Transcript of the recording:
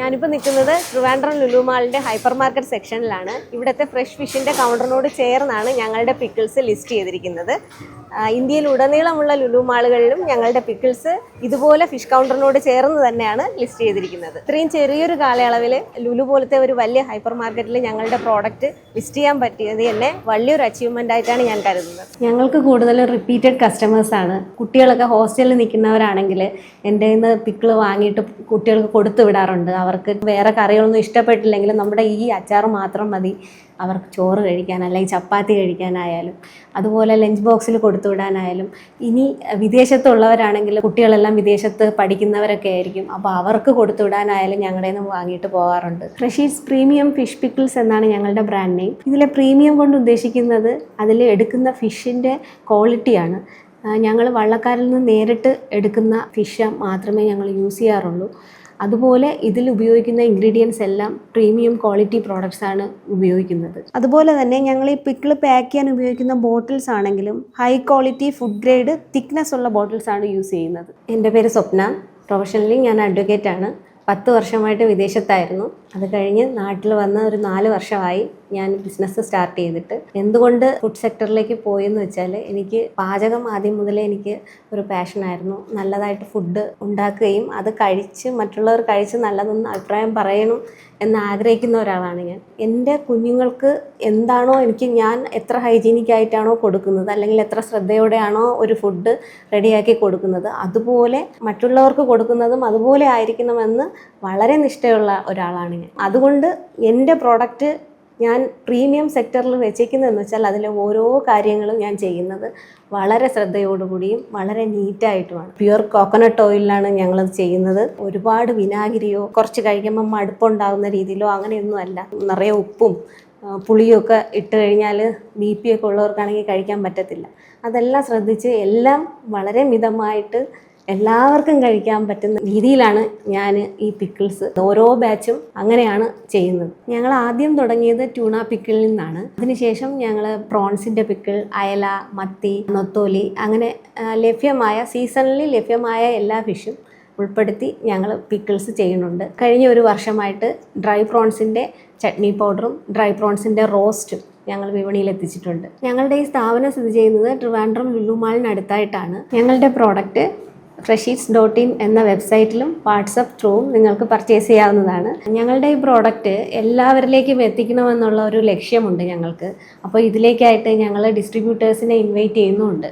ഞാനിപ്പോൾ നിൽക്കുന്നത് ട്രിവാൻഡ്രം ലുലുമാളിന്റെ ഹൈപ്പർ മാർക്കറ്റ് സെക്ഷനിലാണ്. ഇവിടുത്തെ ഫ്രഷ് ഫിഷിന്റെ കൗണ്ടറിനോട് ചേർന്നാണ് ഞങ്ങളുടെ പിക്കിൾസ് ലിസ്റ്റ് ചെയ്തിരിക്കുന്നത്. ഇന്ത്യയിൽ ഉടനീളമുള്ള ലുലുമാളുകളിലും ഞങ്ങളുടെ പിക്കിൾസ് ഇതുപോലെ ഫിഷ് കൗണ്ടറിനോട് ചേർന്ന് തന്നെയാണ് ലിസ്റ്റ് ചെയ്തിരിക്കുന്നത്. ഇത്രയും ചെറിയൊരു കാലയളവിൽ ലുലു പോലത്തെ ഒരു വലിയ ഹൈപ്പർ മാർക്കറ്റിൽ ഞങ്ങളുടെ പ്രോഡക്റ്റ് ലിസ്റ്റ് ചെയ്യാൻ പറ്റിയത് തന്നെ വലിയൊരു അച്ചീവ്മെന്റ് ആയിട്ടാണ് ഞാൻ കരുതുന്നത്. ഞങ്ങൾക്ക് കൂടുതലും റിപ്പീറ്റഡ് കസ്റ്റമേഴ്സാണ് കുട്ടികളൊക്കെ ഹോസ്റ്റലിൽ നിൽക്കുന്നവരാണെങ്കിൽ എന്റെ നിന്ന് പിക്കിൾ വാങ്ങിയിട്ട് കുട്ടികൾക്ക് കൊടുത്തു വിടാറുണ്ട്. അവർക്ക് വേറെ കറികളൊന്നും ഇഷ്ടപ്പെട്ടില്ലെങ്കിലും നമ്മുടെ ഈ അച്ചാർ മാത്രം മതി. അവർക്ക് ചോറ് കഴിക്കാൻ അല്ലെങ്കിൽ ചപ്പാത്തി കഴിക്കാനായാലും അതുപോലെ ലഞ്ച് ബോക്സിൽ കൊടുത്തു വിടാനായാലും. ഇനി വിദേശത്തുള്ളവരാണെങ്കിൽ കുട്ടികളെല്ലാം വിദേശത്ത് പഠിക്കുന്നവരൊക്കെ ആയിരിക്കും. അപ്പോൾ അവർക്ക് കൊടുത്തു വിടാനായാലും ഞങ്ങളുടെ നിന്ന് വാങ്ങിയിട്ട് പോകാറുണ്ട്. ഫ്രഷീസ് പ്രീമിയം ഫിഷ് പിക്കിൾസ് എന്നാണ് ഞങ്ങളുടെ ബ്രാൻഡ് നെയിം ഇതിലെ പ്രീമിയം കൊണ്ട് ഉദ്ദേശിക്കുന്നത് അതിൽ എടുക്കുന്ന ഫിഷിന്റെ ക്വാളിറ്റിയാണ് ഞങ്ങൾ വള്ളക്കാരിൽ നിന്ന് നേരിട്ട് എടുക്കുന്ന ഫിഷ് മാത്രമേ ഞങ്ങൾ യൂസ് ചെയ്യാറുള്ളൂ. അതുപോലെ ഇതിൽ ഉപയോഗിക്കുന്ന ഇൻഗ്രീഡിയൻസ് എല്ലാം പ്രീമിയം ക്വാളിറ്റി പ്രോഡക്ട്സ് ആണ് ഉപയോഗിക്കുന്നത്. അതുപോലെ തന്നെ ഞങ്ങൾ ഈ പിക്കിൾ പാക്ക് ചെയ്യാൻ ഉപയോഗിക്കുന്ന ബോട്ടിൽസ് ആണെങ്കിലും high quality food grade thickness ഉള്ള ബോട്ടിൽസ് ആണ് യൂസ് ചെയ്യുന്നത്. എന്റെ പേര് സ്വപ്ന. പ്രൊഫഷണലി ഞാൻ അഡ്വക്കേറ്റ് ആണ്. പത്ത് വർഷമായിട്ട് വിദേശത്തായിരുന്നു. അത് കഴിഞ്ഞ് നാട്ടിൽ വന്ന ഒരു നാല് വർഷമായി ഞാൻ ബിസിനസ് സ്റ്റാർട്ട് ചെയ്തിട്ട്. എന്തുകൊണ്ട് ഫുഡ് സെക്ടറിലേക്ക് പോയെന്ന് വെച്ചാൽ എനിക്ക് പാചകം ആദ്യം മുതലേ എനിക്ക് ഒരു പാഷനായിരുന്നു നല്ലതായിട്ട് ഫുഡ് ഉണ്ടാക്കുകയും അത് കഴിച്ച് മറ്റുള്ളവർ കഴിച്ച് നല്ലതെന്ന് അഭിപ്രായം പറയണം എന്ന് ആഗ്രഹിക്കുന്ന ഒരാളാണ് ഞാൻ. എന്റെ കുഞ്ഞുങ്ങൾക്ക് എന്താണോ എനിക്ക് ഞാൻ എത്ര ഹൈജീനിക് ആയിട്ടാണോ കൊടുക്കുന്നത് അല്ലെങ്കിൽ എത്ര ശ്രദ്ധയോടെയാണോ ഒരു ഫുഡ് റെഡിയാക്കി കൊടുക്കുന്നത് അതുപോലെ മറ്റുള്ളവർക്ക് കൊടുക്കുന്നതും അതുപോലെ ആയിരിക്കണമെന്ന് വളരെ നിഷ്ഠയുള്ള ഒരാളാണ് അതുകൊണ്ട് എന്റെ പ്രോഡക്റ്റ് ഞാൻ പ്രീമിയം സെക്ടറിൽ വെച്ചേക്കുന്നതെന്ന് വെച്ചാൽ അതിലെ ഓരോ കാര്യങ്ങളും ഞാൻ ചെയ്യുന്നത് വളരെ ശ്രദ്ധയോടുകൂടിയും വളരെ നീറ്റായിട്ടുമാണ്. പ്യുവർ കോക്കനട്ട് ഓയിലാണ് ഞങ്ങളത് ചെയ്യുന്നത്. ഒരുപാട് വിനാഗിരിയോ കുറച്ച് കഴിക്കുമ്പോൾ മടുപ്പുണ്ടാകുന്ന രീതിയിലോ അങ്ങനെയൊന്നും അല്ല. നിറയെ ഉപ്പും പുളിയൊക്കെ ഇട്ട് കഴിഞ്ഞാൽ ബി പി ഒക്കെ ഉള്ളവർക്കാണെങ്കിൽ കഴിക്കാൻ പറ്റത്തില്ല. അതെല്ലാം ശ്രദ്ധിച്ച് എല്ലാം വളരെ മിതമായിട്ട് എല്ലാവർക്കും കഴിക്കാൻ പറ്റുന്ന രീതിയിലാണ് ഞാൻ ഈ പിക്കിൾസ് ഓരോ ബാച്ചും അങ്ങനെയാണ് ചെയ്യുന്നത്. ഞങ്ങൾ ആദ്യം തുടങ്ങിയത് ട്യൂണ പിക്കിളിൽ നിന്നാണ്. അതിനുശേഷം ഞങ്ങൾ പ്രോൺസിന്റെ പിക്കിൾ അയല മത്തി നൊത്തോലി അങ്ങനെ ലഭ്യമായ സീസണലി ലഭ്യമായ എല്ലാ ഫിഷും ഉൾപ്പെടുത്തി ഞങ്ങൾ പിക്കിൾസ് ചെയ്യുന്നുണ്ട്. കഴിഞ്ഞ ഒരു വർഷമായിട്ട് ഡ്രൈ പ്രോൺസിന്റെ ചട്നി പൗഡറും ഡ്രൈ പ്രോൺസിന്റെ റോസ്റ്റും ഞങ്ങൾ വിപണിയിൽ എത്തിച്ചിട്ടുണ്ട്. ഞങ്ങളുടെ ഈ സ്ഥാപനം സ്ഥിതി ചെയ്യുന്നത് ട്രിവാൻഡ്രം ലുലുമാളിനടുത്തായിട്ടാണ് ഞങ്ങളുടെ പ്രോഡക്റ്റ് ഫ്രഷീറ്റ്സ് ഡോട്ട് ഇൻ എന്ന വെബ്സൈറ്റിലും വാട്സപ്പ് ത്രൂവും നിങ്ങൾക്ക് പർച്ചേസ് ചെയ്യാവുന്നതാണ്. ഞങ്ങളുടെ ഈ പ്രോഡക്റ്റ് എല്ലാവരിലേക്കും എത്തിക്കണമെന്നുള്ള ഒരു ലക്ഷ്യമുണ്ട് ഞങ്ങൾക്ക്. അപ്പോൾ ഇതിലേക്കായിട്ട് ഞങ്ങൾ ഡിസ്ട്രിബ്യൂട്ടേഴ്സിനെ ഇൻവൈറ്റ് ചെയ്യുന്നുമുണ്ട്.